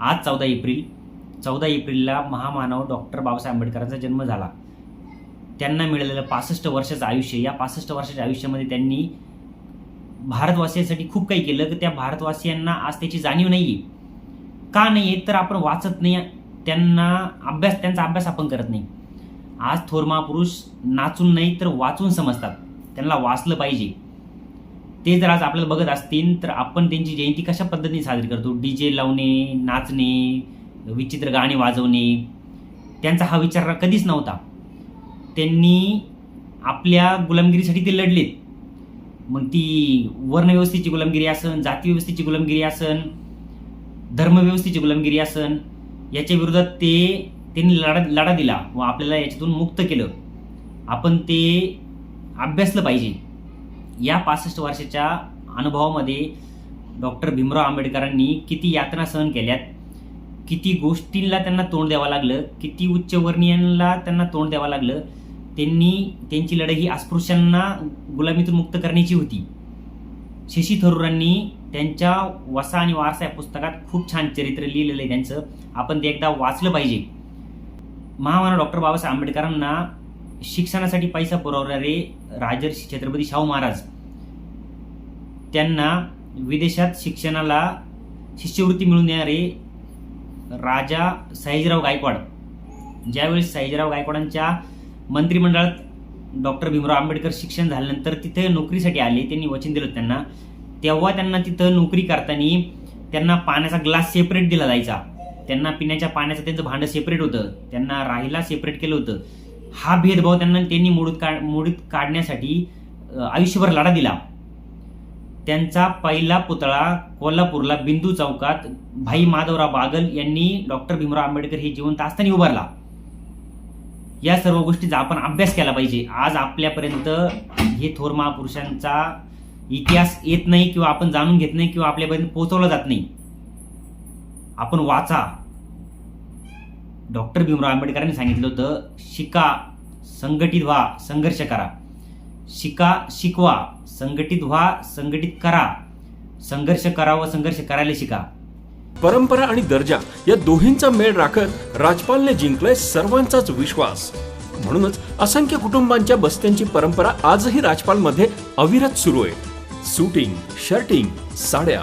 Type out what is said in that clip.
आज चौदा एप्रिल चौदा एप्रिलला महामानव डॉक्टर बाबासाहेब आंबेडकरांचा जन्म झाला. त्यांना मिळालेलं पासष्ट वर्षाचं आयुष्य या पासष्ट वर्षाच्या आयुष्यामध्ये त्यांनी भारतवासियांसाठी खूप काही केलं की त्या भारतवासियांना आज त्याची जाणीव नाही आहे का नाही आहे तर आपण वाचत नाही त्यांना अभ्यास त्यांचा अभ्यास आपण करत नाही. आज थोर महापुरुष नाचून नाही तर वाचून समजतात. त्यांना वाचलं पाहिजे. ते जर आज आपल्याला बघत असतील तर आपण त्यांची जयंती कशा पद्धतीने साजरी करतो? डी जे लावणे नाचणे विचित्र गाणे वाजवणे त्यांचा हा विचार कधीच नव्हता. त्यांनी आपल्या गुलामगिरीसाठी ते लढलेत. मग ती वर्णव्यवस्थेची गुलामगिरी असन जातीव्यवस्थेची गुलामगिरी असन धर्मव्यवस्थेची गुलामगिरी असन याच्या विरोधात ते त्यांनी लढा लढा दिला व आपल्याला याच्यातून मुक्त केलं. आपण ते अभ्यासलं पाहिजे. या पासष्ट वर्षाच्या अनुभवामध्ये डॉक्टर भीमराव आंबेडकरांनी किती यातना सहन केल्यात? किती गोष्टींना त्यांना तोंड द्यावं लागलं? किती उच्चवर्णीयांना त्यांना तोंड द्यावं लागलं? त्यांनी त्यांची लढाई ही अस्पृश्यांना गुलामीतून मुक्त करण्याची होती. शशी थरूरांनी त्यांच्या वसा आणि वारसा या पुस्तकात खूप छान चरित्र लिहिलेलं आहे त्यांचं. आपण ते एकदा वाचलं पाहिजे. महामानव डॉक्टर बाबासाहेब आंबेडकरांना शिक्षणासाठी पैसा पुरवणारे राजर्षी छत्रपती शाहू महाराज त्यांना विदेशात शिक्षणाला शिष्यवृत्ती मिळवून देणारे राजा सयाजीराव गायकवाड. ज्यावेळेस सयाजीराव गायकवाडांच्या मंत्रिमंडळात डॉक्टर भीमराव आंबेडकर शिक्षण झाल्यानंतर तिथे नोकरीसाठी आले त्यांनी वचन दिलं त्यांना तेव्हा त्यांना तिथं नोकरी करताना त्यांना पाण्याचा ग्लास सेपरेट दिला जायचा. त्यांना पिण्याच्या पाण्याचं त्यांचं भांडं सेपरेट होतं. त्यांना राहायला सेपरेट केलं होतं. हा भेदभाव त्यांना त्यांनी मोडूत काढ मोडीत काढण्यासाठी आयुष्यभर लढा दिला. त्यांचा पहिला पुतळा कोल्हापूरला बिंदू चौकात भाई माधवराव बागल यांनी डॉक्टर भीमराव आंबेडकर हे जिवंत असताना उभारला. या सर्व गोष्टीचा आपण अभ्यास केला पाहिजे. आज आपल्यापर्यंत हे थोर महापुरुषांचा इतिहास येत नाही किंवा आपण जाणून घेत नाही किंवा आपल्यापर्यंत पोहोचवला जात नाही. आपण वाचा. डॉक्टर भीमराव आंबेडकरांनी सांगितलं होतं शिका संघटित व्हा संघर्ष करा. शिका शिकवा संघटित व्हा संघटित करा. संघर्ष करा व संघर्ष करायला शिका. परंपरा आणि दर्जा या दोहींचा मेळ राखत राजपालने जिंकलाय सर्वांचाच विश्वास. म्हणूनच असंख्य कुटुंबांच्या बस्त्यांची परंपरा आजही राजपालमध्ये अविरत सुरू आहे. सुटिंग शर्टिंग साड्या